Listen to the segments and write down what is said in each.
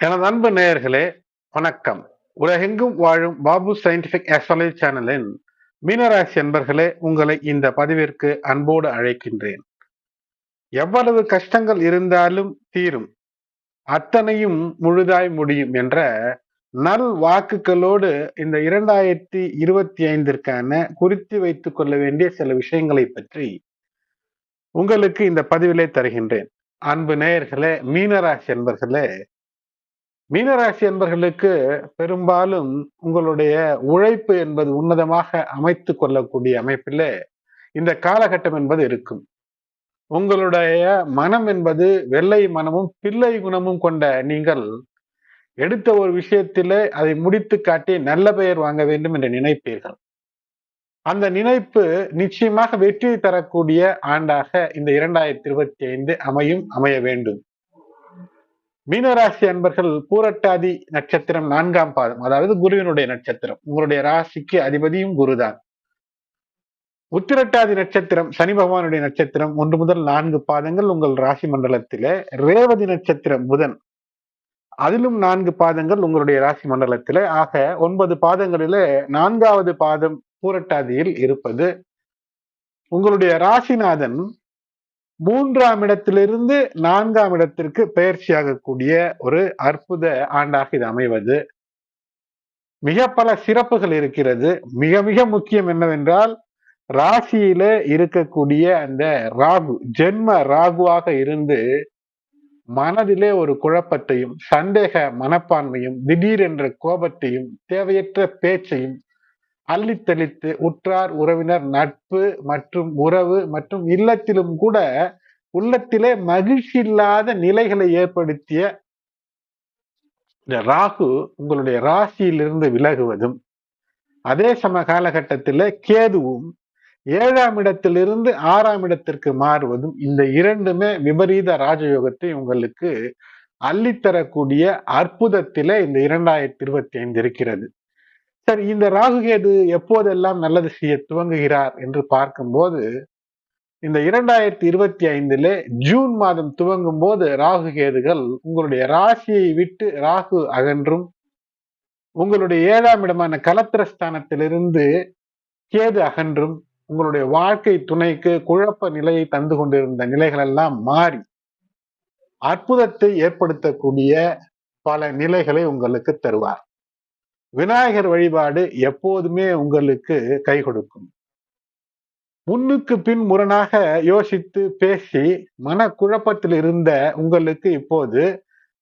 எனது அன்பு நேயர்களே வணக்கம். உலகெங்கும் வாழும் பாபு சயின்டிபிக் அஸ்ட்ராலஜி சேனலின் மீனராசி என்பர்களே உங்களை இந்த பதிவிற்கு அன்போடு அழைக்கின்றேன். எவ்வளவு கஷ்டங்கள் இருந்தாலும் தீரும். அத்தனையும் முழுதாய் முடியும் என்ற நல் வாக்குகளோடு இந்த இரண்டாயிரத்தி இருபத்தி ஐந்திற்கான குறித்து வைத்துக் கொள்ள வேண்டிய சில விஷயங்களை பற்றி உங்களுக்கு இந்த பதிவிலே தருகின்றேன். அன்பு நேயர்களே மீனராசி என்பர்களே மீனராசி என்பர்களுக்கு பெரும்பாலும் உங்களுடைய உழைப்பு என்பது உன்னதமாக அமைத்து கொள்ளக்கூடிய அமைப்பிலே இந்த காலகட்டம் என்பது இருக்கும். உங்களுடைய மனம் என்பது வெள்ளை மனமும் பிள்ளை குணமும் கொண்ட நீங்கள் எடுத்த ஒரு விஷயத்திலே அதை முடித்து காட்டி நல்ல பெயர் வாங்க வேண்டும் என்று நினைப்பீர்கள். அந்த நினைப்பு நிச்சயமாக வெற்றி தரக்கூடிய ஆண்டாக இந்த இரண்டாயிரத்தி இருபத்தி ஐந்து அமையும் அமைய வேண்டும். மீனராசி அன்பர்கள் பூரட்டாதி நட்சத்திரம் நான்காம் பாதம். அதாவது குருவினுடைய நட்சத்திரம். உங்களுடைய ராசிக்கு அதிபதியும் குருதான். உத்திரட்டாதி நட்சத்திரம் சனி பகவானுடைய நட்சத்திரம் ஒன்று முதல் நான்கு பாதங்கள் உங்கள் ராசி மண்டலத்திலே. ரேவதி நட்சத்திரம் புதன். அதிலும் நான்கு பாதங்கள் உங்களுடைய ராசி மண்டலத்திலே. ஆக ஒன்பது பாதங்களிலே நான்காவது பாதம் பூரட்டாதியில் இருப்பது. உங்களுடைய ராசிநாதன் மூன்றாம் இடத்திலிருந்து நான்காம் இடத்திற்கு பயிற்சியாகக்கூடிய ஒரு அற்புத ஆண்டாக இது அமைவது. மிக பல சிறப்புகள் இருக்கிறது. மிக மிக முக்கியம் என்னவென்றால் ராசியில இருக்கக்கூடிய அந்த ராகு ஜென்ம ராகுவாக இருந்து மனதிலே ஒரு குழப்பத்தையும் சந்தேக மனப்பான்மையும் திடீரென்ற கோபத்தையும் தேவையற்ற பேச்சையும் அள்ளித்தளித்து உற்றார் உறவினர் நட்பு மற்றும் உறவு மற்றும் இல்லத்திலும் கூட உள்ளத்திலே மகிழ்ச்சி இல்லாத நிலைகளை ஏற்படுத்திய இந்த ராகு உங்களுடைய ராசியிலிருந்து விலகுவதும் அதே சம காலகட்டத்தில் கேதுவும் ஏழாம் இடத்திலிருந்து ஆறாம் இடத்திற்கு மாறுவதும் இந்த இரண்டுமே விபரீத ராஜயோகத்தை உங்களுக்கு அள்ளித்தரக்கூடிய அற்புதத்திலே இந்த இரண்டாயிரத்தி இருபத்தி ஐந்து இருக்கிறது. சரி இந்த ராகு கேது எப்போதெல்லாம் நல்லது செய்ய துவங்குகிறார் என்று பார்க்கும்போது இந்த இரண்டாயிரத்தி இருபத்தி ஐந்துல ஜூன் மாதம் துவங்கும் போது ராகு கேதுகள் உங்களுடைய ராசியை விட்டு ராகு அகன்றும் உங்களுடைய ஏழாம் இடமான கலத்திரஸ்தானத்திலிருந்து கேது அகன்றும் உங்களுடைய வாழ்க்கை துணைக்கு குழப்ப நிலையை தந்து கொண்டிருந்த நிலைகள் எல்லாம் மாறி அற்புதத்தை ஏற்படுத்தக்கூடிய பல நிலைகளை உங்களுக்கு தருவார். விநாயகர் வழிபாடு எப்போதுமே உங்களுக்கு கை கொடுக்கும். முன்னுக்கு பின் முரணாக யோசித்து பேசி மனக்குழப்பத்தில் இருந்த உங்களுக்கு இப்போது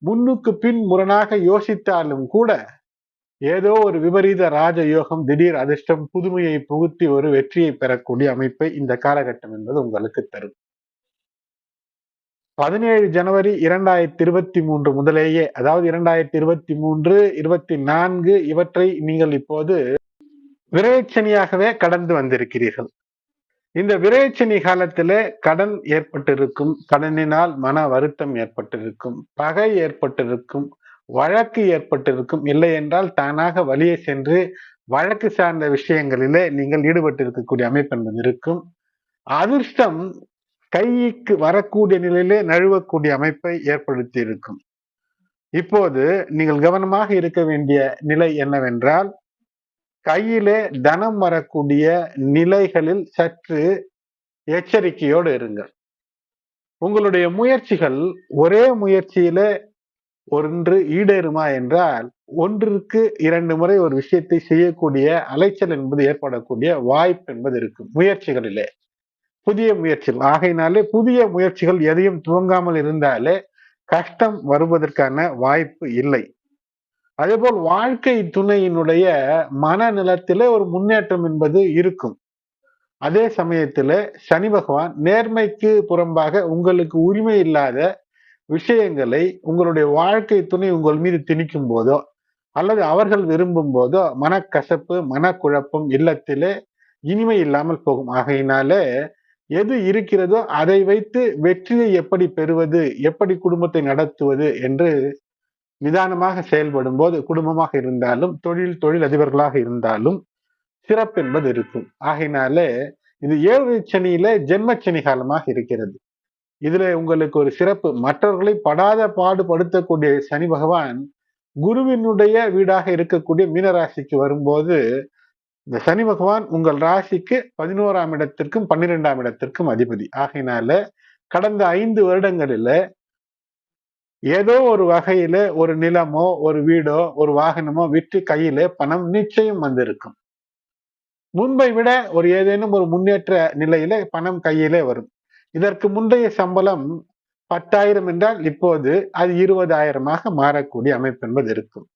முன்னுக்கு பின் முரணாக யோசித்தாலும் கூட ஏதோ ஒரு விபரீத ராஜயோகம் திடீர் அதிர்ஷ்டம் புதுமையை புகுத்தி ஒரு வெற்றியை பெறக்கூடிய அமைப்பை இந்த காலகட்டம் என்பது உங்களுக்கு தரும். பதினேழு ஜனவரி இரண்டாயிரத்தி இருபத்தி மூன்று முதலேயே அதாவது இரண்டாயிரத்தி இருபத்தி மூன்று இருபத்தி நான்கு இவற்றை நீங்கள் இப்போது விரைச்சனியாகவே கடந்து வந்திருக்கிறீர்கள். இந்த விரைச்சனி காலத்திலே கடன் ஏற்பட்டிருக்கும் கடனினால் மன வருத்தம் ஏற்பட்டிருக்கும் பகை ஏற்பட்டிருக்கும் வழக்கு ஏற்பட்டிருக்கும் இல்லை என்றால் தானாக வழியே சென்று வழக்கு சார்ந்த விஷயங்களிலே நீங்கள் ஈடுபட்டிருக்கக்கூடிய அமைப்பு என்பது இருக்கும். அதிர்ஷ்டம் கைக்கு வரக்கூடிய நிலையிலே நழுவக்கூடிய அமைப்பை ஏற்படுத்தி இருக்கும். இப்போது நீங்கள் கவனமாக இருக்க வேண்டிய நிலை என்னவென்றால் கையிலே தனம் வரக்கூடிய நிலைகளில் சற்று எச்சரிக்கையோடு இருங்கள். உங்களுடைய முயற்சிகள் ஒரே முயற்சியில ஒன்று ஈடேறுமா என்றால் ஒன்றிற்கு இரண்டு முறை ஒரு விஷயத்தை செய்யக்கூடிய அலைச்சல் என்பது ஏற்படக்கூடிய வாய்ப்பு என்பது இருக்கும் முயற்சிகளிலே. புதிய முயற்சிகள். ஆகையினாலே புதிய முயற்சிகள் எதையும் துவங்காமல் இருந்தாலே கஷ்டம் வருவதற்கான வாய்ப்பு இல்லை. அதேபோல் வாழ்க்கை துணையினுடைய மனநிலத்திலே ஒரு முன்னேற்றம் என்பது இருக்கும். அதே சமயத்துல சனி பகவான் நேர்மைக்கு புறம்பாக உங்களுக்கு உரிமை இல்லாத விஷயங்களை உங்களுடைய வாழ்க்கை துணை உங்கள் மீது திணிக்கும் போதோ அல்லது அவர்கள் விரும்பும் போதோ மனக்கசப்பு மனக்குழப்பம் இல்லத்திலே இனிமை இல்லாமல் போகும். ஆகையினாலே எது இருக்கிறதோ அதை வைத்து வெற்றியை எப்படி பெறுவது எப்படி குடும்பத்தை நடத்துவது என்று நிதானமாக செயல்படும் போது குடும்பமாக இருந்தாலும் தொழில் தொழில் அதிபர்களாக இருந்தாலும் சிறப்பு என்பது இருக்கும். ஆகையினாலே இது ஏழு சனியில ஜென்மச்சனி காலமாக இருக்கிறது. இதுல உங்களுக்கு ஒரு சிறப்பு. மற்றவர்களை படாத பாடுபடுத்தக்கூடிய சனி பகவான் குருவினுடைய வீடாக இருக்கக்கூடிய மீனராசிக்கு வரும்போது இந்த சனி பகவான் உங்கள் ராசிக்கு பதினோராம் இடத்திற்கும் பன்னிரெண்டாம் இடத்திற்கும் அதிபதி. ஆகையினால கடந்த ஐந்து வருடங்களில ஏதோ ஒரு வகையில ஒரு நிலமோ ஒரு வீடோ ஒரு வாகனமோ விற்று கையில பணம் நிச்சயம் வந்திருக்கும். முன்பை விட ஒரு ஏதேனும் ஒரு முன்னேற்ற நிலையில பணம் கையிலே வரும். இதற்கு முந்தைய சம்பளம் பத்தாயிரம் என்றால் இப்போது அது இருபதாயிரமாக மாறக்கூடிய அமைப்பு என்பது இருக்கும்.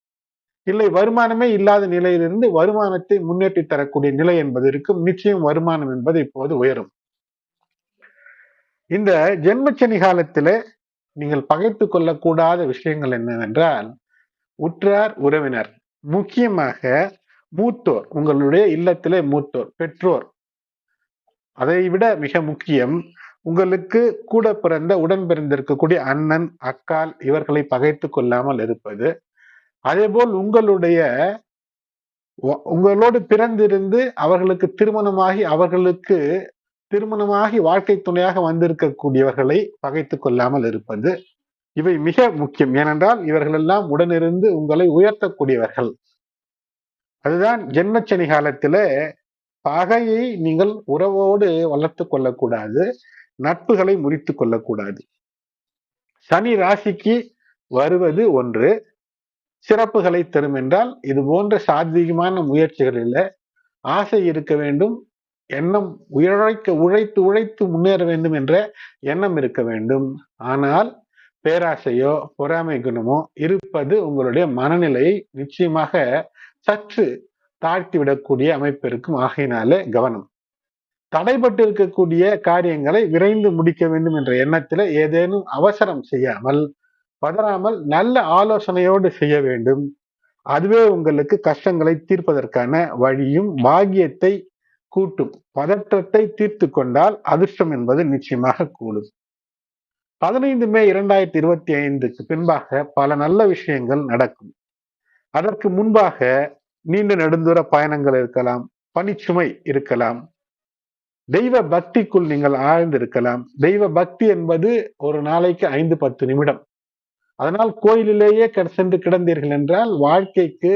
இல்லை வருமானமே இல்லாத நிலையிலிருந்து வருமானத்தை முன்னேற்றி தரக்கூடிய நிலை என்பது இருக்கும். நிச்சயம் வருமானம் என்பது இப்போது உயரும். இந்த ஜென்மச்சனி காலத்தில் நீங்கள் பகைத்து கொள்ளக்கூடாத விஷயங்கள் என்னவென்றால் உற்றார் உறவினர் முக்கியமாக மூத்தோர் உங்களுடைய இல்லத்திலே மூத்தோர் பெற்றோர். அதை விட மிக முக்கியம் உங்களுக்கு கூட பிறந்த உடன் பிறந்திருக்கக்கூடிய அண்ணன் அக்கால் இவர்களை பகைத்து கொள்ளாமல் இருப்பது. அதேபோல் உங்களுடைய உங்களோடு பிறந்திருந்து அவர்களுக்கு திருமணமாகி அவர்களுக்கு திருமணமாகி வாழ்க்கை துணையாக வந்திருக்கக்கூடியவர்களை பகைத்து கொள்ளாமல் இருப்பது இவை மிக முக்கியம். ஏனென்றால் இவர்களெல்லாம் உடனிருந்து உங்களை உயர்த்தக்கூடியவர்கள். அதுதான் ஜென்மச்சனி காலத்துல பகையை நீங்கள் உறவோடு வளர்த்து கொள்ளக்கூடாது நட்புகளை முறித்து கொள்ளக்கூடாது. சனி ராசிக்கு வருவது ஒன்று. சிறப்புகளை தரும் என்றால் இது போன்ற சாத்வீகமான முயற்சிகளில் ஆசை இருக்க வேண்டும். எண்ணம் உழைக்க உழைத்து உழைத்து முன்னேற வேண்டும் என்ற எண்ணம் இருக்க வேண்டும். ஆனால் பேராசையோ பொறாமை குணமோ இருப்பது உங்களுடைய மனநிலையை நிச்சயமாக சற்று தாழ்த்தி விடக்கூடிய அமைப்பு இருக்கும். ஆகையினாலே கவனம். தடைபட்டு இருக்கக்கூடிய காரியங்களை விரைந்து முடிக்க வேண்டும் என்ற எண்ணத்துல ஏதேனும் அவசரம் செய்யாமல் பதறாமல் நல்ல ஆலோசனையோடு செய்ய வேண்டும். அதுவே உங்களுக்கு கஷ்டங்களை தீர்ப்பதற்கான வழியும் பாகியத்தை கூட்டும். பதற்றத்தை தீர்த்து கொண்டால் அதிர்ஷ்டம் என்பது நிச்சயமாக கூடும். பதினைந்து மே இரண்டாயிரத்தி இருபத்தி ஐந்துக்கு பின்பாக பல நல்ல விஷயங்கள் நடக்கும். அதற்கு முன்பாக நீண்ட நெடுந்தூர பயணங்கள் இருக்கலாம் பணிச்சுமை இருக்கலாம். தெய்வ பக்திக்குள் நீங்கள் ஆழ்ந்திருக்கலாம். தெய்வ பக்தி என்பது ஒரு நாளைக்கு ஐந்து பத்து நிமிடம். அதனால் கோயிலிலேயே சென்று கிடந்தீர்கள் என்றால் வாழ்க்கைக்கு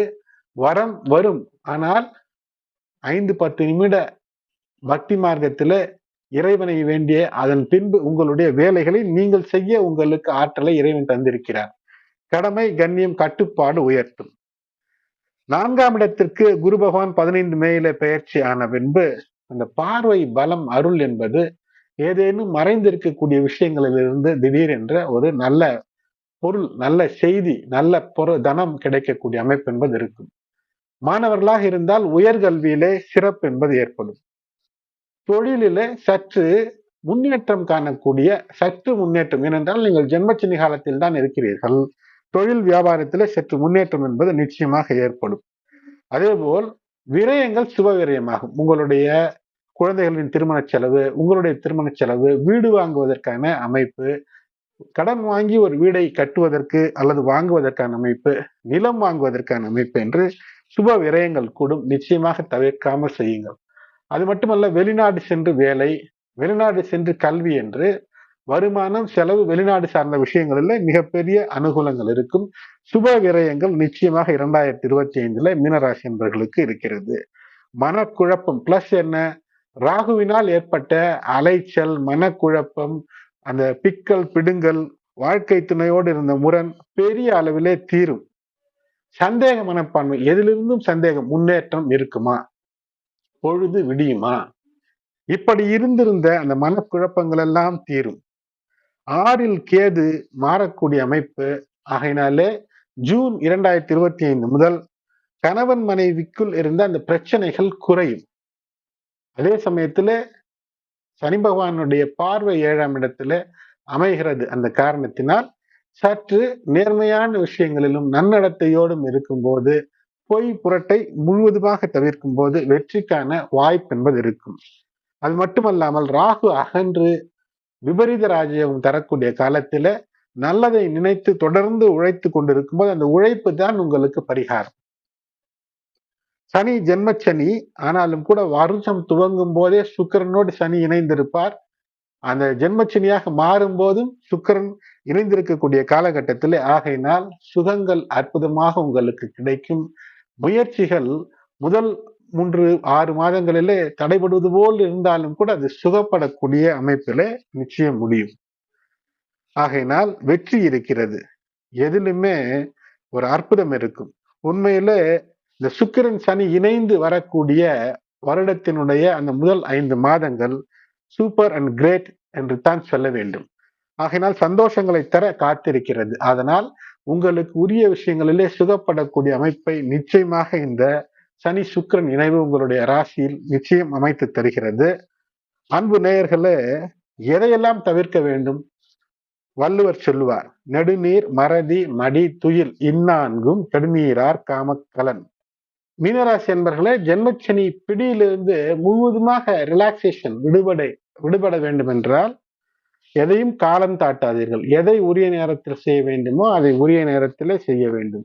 வரம் வரும். ஆனால் ஐந்து பத்து நிமிட பக்தி மார்க்கத்தில் இறைவனை வேண்டிய அதன் பின்பு உங்களுடைய வேலைகளை நீங்கள் செய்ய உங்களுக்கு ஆற்றலை இறைவன் தந்திருக்கிறார். கடமை கண்ணியம் கட்டுப்பாடு உயர்த்தும். நான்காம் இடத்திற்கு குரு பகவான் பதினைந்து மேல பயிற்சி ஆன பின்பு அந்த பார்வை பலம் அருள் என்பது ஏதேனும் மறைந்திருக்கக்கூடிய விஷயங்களிலிருந்து திடீர் என்ற ஒரு நல்ல பொருள் நல்ல செய்தி நல்ல பொருள் தனம் கிடைக்கக்கூடிய அமைப்பு என்பது இருக்கும். மாணவர்களாக இருந்தால் உயர்கல்வியிலே சிறப்பு என்பது ஏற்படும். தொழிலிலே சற்று முன்னேற்றம் காணக்கூடிய சற்று முன்னேற்றம் ஏனென்றால் நீங்கள் ஜென்மச்சினி காலத்தில் தான் இருக்கிறீர்கள். தொழில் வியாபாரத்திலே சற்று முன்னேற்றம் என்பது நிச்சயமாக ஏற்படும். அதேபோல் விரயங்கள் சுப விரயமாகும். உங்களுடைய குழந்தைகளின் திருமண செலவு உங்களுடைய திருமண செலவு வீடு வாங்குவதற்கான அமைப்பு கடன் வாங்கி ஒரு வீடை கட்டுவதற்கு அல்லது வாங்குவதற்கான அமைப்பு நிலம் வாங்குவதற்கான அமைப்பு என்று சுப விரயங்கள் கூடும். நிச்சயமாக தவிர்க்காமல் செய்யுங்கள். அது மட்டுமல்ல வெளிநாடு சென்று வேலை வெளிநாடு சென்று கல்வி என்று வருமானம் செலவு வெளிநாடு சார்ந்த விஷயங்களில் மிகப்பெரிய அனுகூலங்கள் இருக்கும். சுப விரயங்கள் நிச்சயமாக இரண்டாயிரத்தி இருபத்தி ஐந்துல மீனராசி என்பவர்களுக்கு இருக்கிறது. மனக்குழப்பம் பிளஸ் என்ன? ராகுவினால் ஏற்பட்ட அலைச்சல் மனக்குழப்பம் அந்த பிக்கல் பிடுங்கல் வாழ்க்கை துணையோடு இருந்த முரண் பெரிய அளவிலே தீரும். சந்தேக மனப்பான்மை எதிலிருந்தும் சந்தேகம் முன்னேற்றம் இருக்குமா? பொழுது விடியுமா? இப்படி இருந்திருந்த அந்த மனக்குழப்பங்கள் எல்லாம் தீரும். ஆறில் கேது மாறக்கூடிய அமைப்பு ஆகையினாலே ஜூன் இரண்டாயிரத்தி இருபத்தி ஐந்து முதல் கணவன் மனைவிக்குள் இருந்த அந்த பிரச்சனைகள் குறையும். அதே சமயத்துல சனி பகவானுடைய பார்வை ஏழாம் இடத்துல அமைகிறது அந்த காரணத்தினால் சற்று நேர்மையான விஷயங்களிலும் நன்னடத்தையோடும் இருக்கும்போது பொய் புரட்டை முழுவதுமாக தவிர்க்கும் போது வெற்றிக்கான வாய்ப்பு என்பது இருக்கும். அது மட்டுமல்லாமல் ராகு அகன்று விபரீத ராஜயோகம் தரக்கூடிய காலத்துல நல்லதை நினைத்து தொடர்ந்து உழைத்து கொண்டிருக்கும் போது அந்த உழைப்பு தான் உங்களுக்கு பரிகாரம். சனி ஜென்மச்சனி ஆனாலும் கூட வருஷம் துவங்கும் போதே சுக்கரனோடு சனி இணைந்திருப்பார். அந்த ஜென்மச்சனியாக மாறும் போதும் சுக்கரன் இணைந்திருக்கக்கூடிய காலகட்டத்தில் ஆகையினால் சுகங்கள் அற்புதமாக உங்களுக்கு கிடைக்கும். முயற்சிகள் முதல் மூன்று ஆறு மாதங்களிலே தடைபடுவது போல் இருந்தாலும் கூட அது சுகப்படக்கூடிய அமைப்பிலே நிச்சயம் முடியும். ஆகையினால் வெற்றி இருக்கிறது. எதிலுமே ஒரு அற்புதம் இருக்கும். உண்மையிலே இந்த சுக்கிரன் சனி இணைந்து வரக்கூடிய வருடத்தினுடைய அந்த முதல் ஐந்து மாதங்கள் சூப்பர் அண்ட் கிரேட் என்று தான் சொல்ல வேண்டும். ஆகையினால் சந்தோஷங்களை தர காத்திருக்கிறது. அதனால் உங்களுக்கு உரிய விஷயங்களிலே சுகப்படக்கூடிய அமைப்பை நிச்சயமாக இந்த சனி சுக்கிரன் இணைவு உங்களுடைய ராசியில் நிச்சயம் அமைத்து தருகிறது. அன்பு நேயர்களே எதையெல்லாம் தவிர்க்க வேண்டும்? வள்ளுவர் சொல்லுவார் நெடுநீர் மறதி மடி துயில் இந்நான்கும் கெடுநீரார் காமக்கலன். மீனராசி என்பர்களே ஜென்மச்சனி பிடியிலிருந்து முழுவதுமாக ரிலாக்ஸேஷன் விடுபடை விடுபட வேண்டும் என்றால் எதையும் காலம் தாட்டாதீர்கள். எதை உரிய நேரத்தில் செய்ய வேண்டுமோ அதை உரிய நேரத்திலே செய்ய வேண்டும்.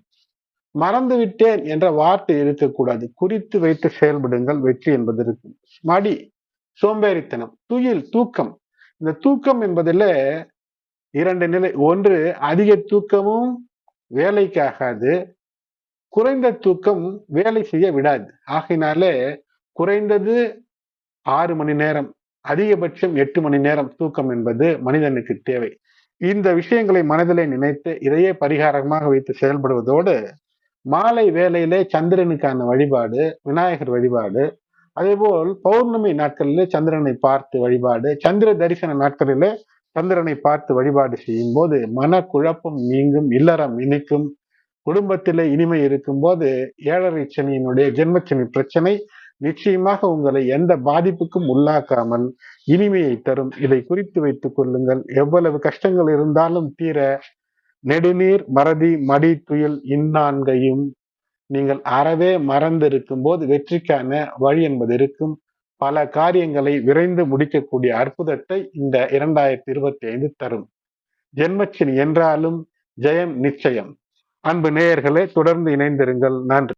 மறந்து விட்டேன் என்ற வார்த்தை இருக்கக்கூடாது. குறித்து வைத்து செயல்படுங்கள். வெற்றி என்பது இருக்கும். மடி சோம்பேறித்தனம் துயில் தூக்கம். இந்த தூக்கம் என்பதில் இரண்டு நிலை. ஒன்று அதிக தூக்கமும் வேலைக்கு ஆகாது. குறைந்த தூக்கம் வேலை செய்ய விடாது. ஆகினாலே குறைந்தது ஆறு மணி நேரம் அதிகபட்சம் எட்டு மணி நேரம் தூக்கம் என்பது மனிதனுக்கு தேவை. இந்த விஷயங்களை மனதிலே நினைத்து இதையே பரிகாரமாக வைத்து செயல்படுவதோடு மாலை வேலையிலே சந்திரனுக்கான வழிபாடு விநாயகர் வழிபாடு அதேபோல் பௌர்ணமி நாட்களிலே சந்திரனை பார்த்து வழிபாடு சந்திர தரிசன நாட்களிலே சந்திரனை பார்த்து வழிபாடு செய்யும் போது மன குழப்பம் நீங்கும் இல்லறம் இனிக்கும். குடும்பத்திலே இனிமை இருக்கும்போது ஏழரை சனியினுடைய ஜென்மச்சனி பிரச்சனை நிச்சயமாக உங்களை எந்த பாதிப்புக்கும் உள்ளாக்காமல் இனிமையை தரும். இதை குறித்து வைத்துக் கொள்ளுங்கள். எவ்வளவு கஷ்டங்கள் இருந்தாலும் தீர நெடுநீர் மறதி மடி துயில் இந்நான்கையும் நீங்கள் அறவே மறந்திருக்கும் போது வெற்றிக்கான வழி என்பது இருக்கும். பல காரியங்களை விரைந்து முடிக்கக்கூடிய அற்புதத்தை இந்த இரண்டாயிரத்தி இருபத்தி ஐந்து தரும். ஜென்மச்சினி என்றாலும் ஜெயம் நிச்சயம். அன்பு நேயர்களே தொடர்ந்து இணைந்திருங்கள். நன்றி.